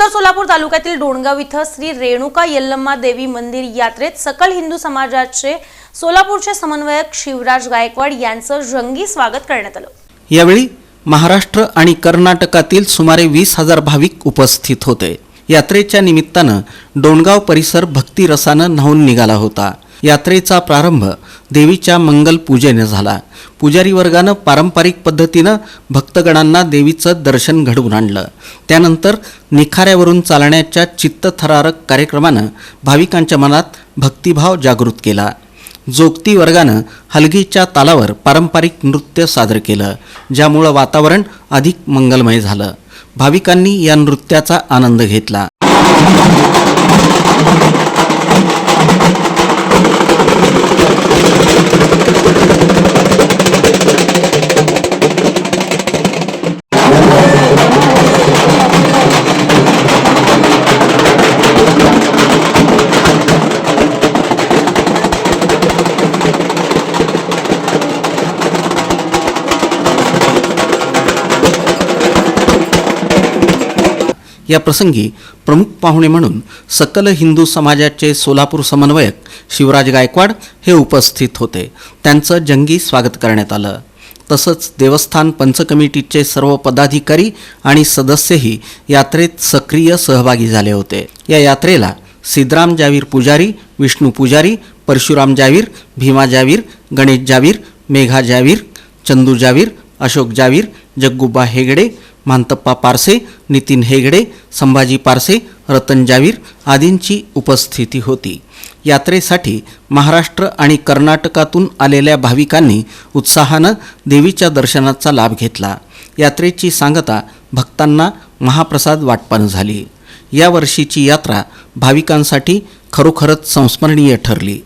उत्तर सोलापूर तालुक्यातील डोणगाव इथं श्री रेणुका यल्लम्मा देवी मंदिर यात्रेत सकल हिंदू समाजाचे सोलापूरचे समन्वयक शिवराज गायकवाड यांचं रंगी स्वागत करण्यात आलं. यावेळी महाराष्ट्र आणि कर्नाटकातील सुमारे वीस हजार भाविक उपस्थित होते. यात्रेच्या निमित्तानं डोणगाव परिसर भक्तिरसानं न्हावून निघाला होता. यात्रेचा प्रारंभ देवीच्या मंगल पूजेने झाला. पुजारी वर्गानं पारंपरिक पद्धतीनं भक्तगणांना देवीचं दर्शन घडवून आणलं. त्यानंतर निखाऱ्यावरून चालण्याच्या चित्तथरारक कार्यक्रमानं भाविकांच्या मनात भक्तिभाव जागृत केला. जोगती वर्गानं हलगीच्या तालावर पारंपरिक नृत्य सादर केलं ज्यामुळं वातावरण अधिक मंगलमय झालं. भाविकांनी या नृत्याचा आनंद घेतला. या प्रसंगी प्रमुख पाहुणे म्हणून सकल हिंदू समाजाचे सोलापूर समन्वयक शिवराज गायकवाड हे उपस्थित होते. त्यांचं जंगी स्वागत करण्यात आलं. तसंच देवस्थान पंचकमिटीचे सर्व पदाधिकारी आणि सदस्यही यात्रेत सक्रिय सहभागी झाले होते. या यात्रेला सिद्धराम जावीर पुजारी विष्णू पुजारी परशुराम जावीर भीमा जावीर गणेश जावीर मेघा जावीर चंदू जावीर अशोक जावीर जग्गुबा हेगडे मांतप्पा पारसे नितीन हेगडे संभाजी पारसे रतन जावीर आदींची उपस्थिती होती. यात्रेसाठी महाराष्ट्र आणि कर्नाटकातून आलेल्या भाविकांनी उत्साहानं देवीच्या दर्शनाचा लाभ घेतला. यात्रेची सांगता भक्तांना महाप्रसाद वाटपानं झाली. यावर्षीची यात्रा भाविकांसाठी खरोखरच संस्मरणीय ठरली.